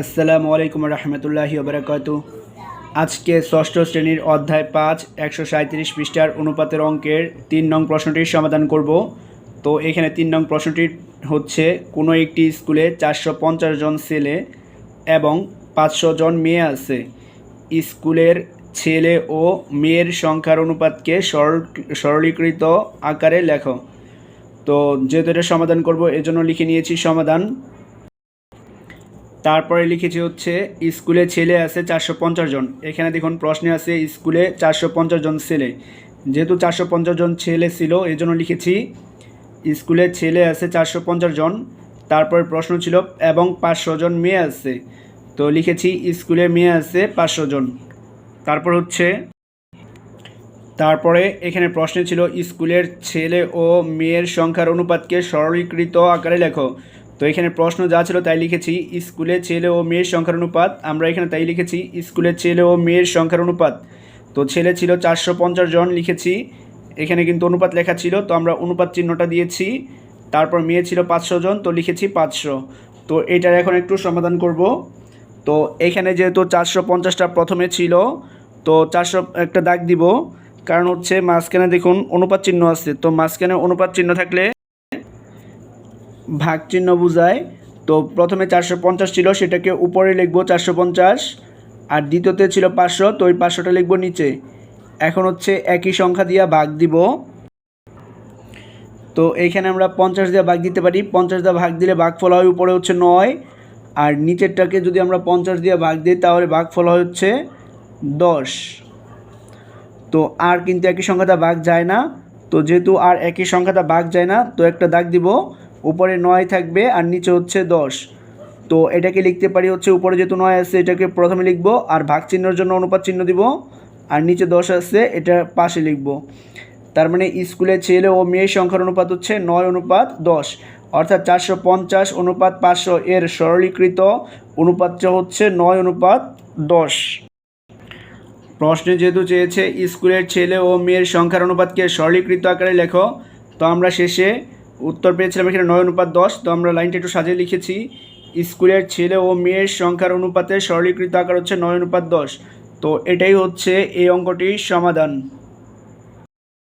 আসসালামু আলাইকুম রহমতুল্লাহি ওবরাকাতু আজকে ষষ্ঠ শ্রেণির অধ্যায় পাঁচ, একশো সাঁত্রিশ পৃষ্ঠার অনুপাতের অঙ্কের তিন নং প্রশ্নটির সমাধান করব। তো এখানে তিন নং প্রশ্নটি হচ্ছে, কোনো একটি স্কুলে চারশো পঞ্চাশ জন ছেলে এবং পাঁচশো জন মেয়ে আছে। স্কুলের ছেলে ও মেয়ের সংখ্যার অনুপাতকে সরল, সরলীকৃত আকারে লেখো। তো যেহেতু এটা সমাধান করব, এজন্য লিখে নিয়েছি সমাধান। তারপরে লিখেছি হচ্ছে, স্কুলে ছেলে আছে চারশো পঞ্চাশ জন। এখানে দেখুন প্রশ্নে আছে, স্কুলে চারশো পঞ্চাশ জন ছেলে। যেহেতু চারশো পঞ্চাশ জন ছেলে ছিল এই জন্য লিখেছি, স্কুলে ছেলে আছে চারশো পঞ্চাশ জন। তারপরে প্রশ্ন ছিল, এবং পাঁচশো জন মেয়ে আছে? তো লিখেছি, স্কুলে মেয়ে আছে পাঁচশো জন। তারপর হচ্ছে, তারপরে এখানে প্রশ্ন ছিল, স্কুলের ছেলে ও মেয়ের সংখ্যার অনুপাতকে সরলীকৃত আকারে লেখো। তো এখানে প্রশ্ন যা ছিল তাই লিখেছি, স্কুলে ছেলে ও মেয়ের সংখ্যার অনুপাত। আমরা এখানে তাই লিখেছি স্কুলের ছেলে ও মেয়ের সংখ্যার অনুপাত। তো ছেলে ছিল চারশো পঞ্চাশ জন লিখেছি, এখানে কিন্তু অনুপাত লেখা ছিল, তো আমরা অনুপাত চিহ্নটা দিয়েছি, তারপর মেয়ে ছিল পাঁচশো জন, তো লিখেছি পাঁচশো। তো এটার এখন একটু সমাধান করব। তো এখানে যেহেতু চারশো পঞ্চাশটা প্রথমে ছিল, তো চারশো একটা দাগ দিব, কারণ হচ্ছে মাঝখানে দেখুন অনুপাত চিহ্ন আছে, তো মাঝখানে অনুপাত চিহ্ন থাকলে ভাগ চিহ্ন বোঝায়। তো প্রথমে চারশো পঞ্চাশ ছিল, সেটাকে উপরে লিখব চারশো পঞ্চাশ, আর দ্বিতীয়তে ছিল পাঁচশো, তো ওই পাঁচশোটা লিখব নিচে। এখন হচ্ছে একই সংখ্যা দিয়ে ভাগ দিব। তো এইখানে আমরা পঞ্চাশ দিয়ে ভাগ দিতে পারি। পঞ্চাশ দিয়ে ভাগ দিলে ভাগ ফল হয় উপরে হচ্ছে নয়, আর নিচেরটাকে যদি আমরা পঞ্চাশ দিয়ে ভাগ দিই, তাহলে ভাগ ফল হয় হচ্ছে দশ। তো আর কিন্তু একই সংখ্যাটা ভাগ যায় না। তো যেহেতু আর একই সংখ্যাটা ভাগ যায় না, তো একটা দাগ দিব। উপরে নয় থাকবে আর নিচে হচ্ছে দশ। তো এটাকে লিখতে পারি হচ্ছে উপরে যেহেতু নয় আছে এটাকে প্রথমে লিখব আর ভাগ চিহ্নের জন্য অনুপাত চিহ্ন দিব আর নিচে দশ আছে এটা পাশে লিখব। তার মানে স্কুলে ছেলে ও মেয়ের সংখ্যার অনুপাত হচ্ছে নয় অনুপাত দশ। অর্থাৎ চারশো পঞ্চাশ অনুপাত পাঁচশো এর সরলীকৃত অনুপাতটা হচ্ছে নয় অনুপাত দশ। প্রশ্নে যেহেতু চেয়েছে স্কুলের ছেলে ও মেয়ের সংখ্যার অনুপাতকে সরলীকৃত আকারে লেখো, তো আমরা শেষে উত্তর পেয়েছিলাম এখানে নয় অনুপাত দশ, তো আমরা লাইনটা একটু সাজিয়ে লিখেছি। স্কুলের ছেলে ও মেয়ের সংখ্যার অনুপাতে সরলীকৃত আকার হচ্ছে নয় অনুপাত দশ। তো এটাই হচ্ছে এই অঙ্কটির সমাধান।